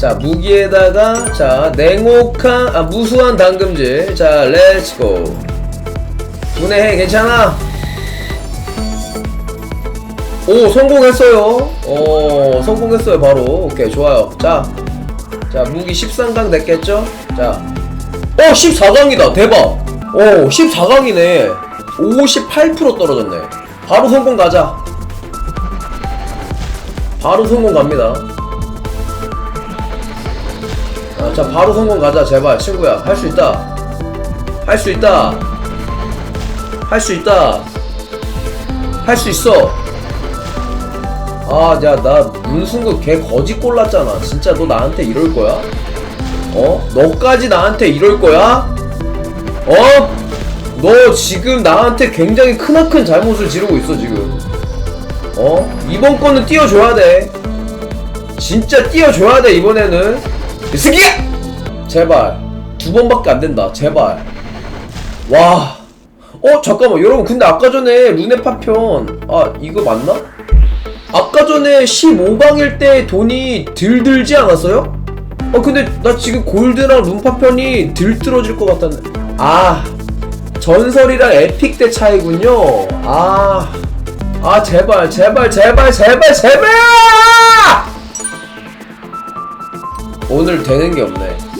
자 무기에다가 자 냉혹한 아 무수한 당금질. 자 렛츠고 분해해 괜찮아? 오 성공했어요. 어 성공했어요 바로. 오케이 좋아요. 자 자 무기 13강 됐겠죠? 자어 14강이다. 대박. 오 14강이네. 58% 떨어졌네. 바로 성공 가자. 바로 성공 갑니다 아, 자 바로 성공 가자 제발 친구야 할 수 있다 할 수 있다 할 수 있다 할 수 있어 아야나 문승구 개 거지 꼴랐잖아 진짜 너 나한테 이럴 거야? 어? 너까지 나한테 이럴 거야? 어? 너 지금 나한테 굉장히 크나큰 잘못을 지르고 있어 지금 어? 이번 거는 띄워줘야 돼 진짜 띄워줘야 돼 이번에는 이 새끼야! 제발. 두 번밖에 안 된다. 제발. 와. 어 잠깐만. 여러분 근데 아까 전에 루네 파편. 아 이거 맞나? 아까 전에 15강일 때 돈이 들 들지 않았어요? 어 근데 나 지금 골드랑 룸파편이 들 들어질 것 같다는 아. 전설이랑 에픽 때 차이군요. 아. 아 제발 제발 제발 제발 제발 오늘 되는 게 없네